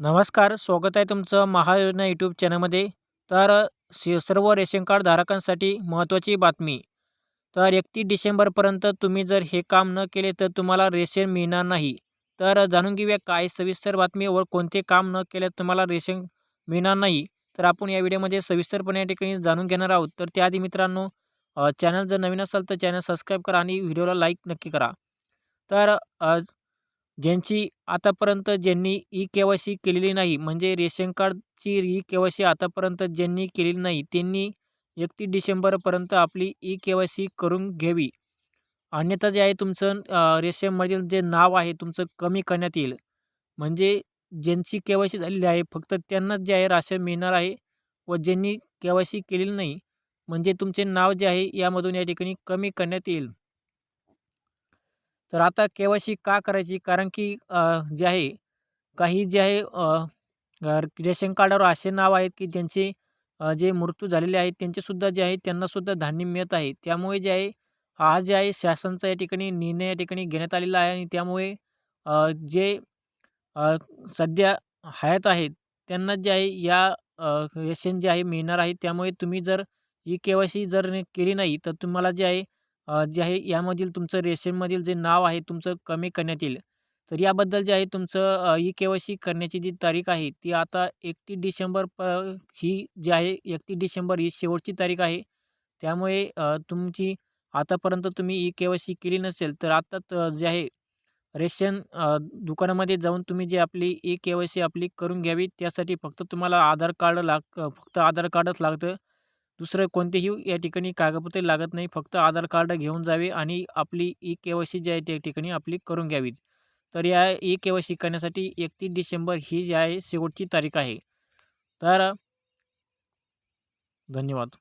नमस्कार स्वागत आहे तुमचं महायोजना यूट्यूब चॅनलमध्ये. तर सर्व रेशन कार्ड धारकांसाठी महत्त्वाची बातमी. तर एकतीस डिसेंबरपर्यंत तुम्ही जर हे काम न केले तर तुम्हाला रेशन मिळणार नाही. तर जाणून घेऊया काय सविस्तर बातमी व कोणते काम न केले तुम्हाला रेशन मिळणार नाही. तर आपण या व्हिडिओमध्ये सविस्तरपणे या ठिकाणी जाणून घेणार आहोत. तर त्याआधी मित्रांनो चॅनल जर नवीन असेल तर चॅनल सबस्क्राईब करा आणि व्हिडिओला लाईक नक्की करा. तर ज्यांची आतापर्यंत ज्यांनी ई के वाय सी केलेली नाही म्हणजे रेशन कार्डची ई के वाय सी आतापर्यंत ज्यांनी केलेली नाही त्यांनी एकतीस डिसेंबरपर्यंत आपली ई के वाय सी करून घ्यावी. अन्यथा जे आहे तुमचं रेशनमधील जे नाव आहे तुमचं कमी करण्यात येईल. म्हणजे ज्यांची के वाय सी झालेली आहे फक्त त्यांनाच जे आहे राशन मिळणार आहे व ज्यांनी के वाय सी केलेली नाही म्हणजे तुमचे नाव जे आहे यामधून या ठिकाणी कमी करण्यात येईल. तर आता के वाय सी का करायची? कारण की जे आहे काही जे आहे रेशन कार्डावर असे नाव आहेत की ज्यांचे जे मृत्यू झालेले आहेत त्यांचेसुद्धा जे आहे त्यांनासुद्धा धान्य मिळत आहे. त्यामुळे जे आहे हा जे आहे शासनाचा या ठिकाणी निर्णय या ठिकाणी घेण्यात आलेला आहे आणि त्यामुळे जे सध्या हयात आहेत त्यांना जे आहे या रेशन जे आहे मिळणार आहे. त्यामुळे तुम्ही जर ई के वाय सी जर केली नाही तर तुम्हाला जे आहे जे आहे यामधील तुमचं रेशनमधील जे नाव आहे तुमचं कमी करण्यात येईल. तर याबद्दल जे आहे तुमचं ई के वाय सी करण्याची जी तारीख आहे ती आता एकतीस डिसेंबर प ही जी आहे एकतीस डिसेंबर ही शेवटची तारीख आहे. त्यामुळे तुमची आतापर्यंत तुम्ही ई के वाय सी केली नसेल तर आता जे आहे रेशन दुकानामध्ये जाऊन तुम्ही जी आपली ई के वाय सी आपली करून घ्यावी त्यासाठी फक्त तुम्हाला आधार कार्ड लाग फक्त आधार कार्डच लागतं. दुसरं कोणतेही या ठिकाणी कागदपत्रे लागत नाही. फक्त आधार कार्ड घेऊन जावे आणि आपली ई के वाय सी जी आहे त्या ठिकाणी आपली करून घ्यावी तर या ई के वाय सी करण्यासाठी एकतीस डिसेंबर ही जी आहे शेवटची तारीख आहे. तर धन्यवाद.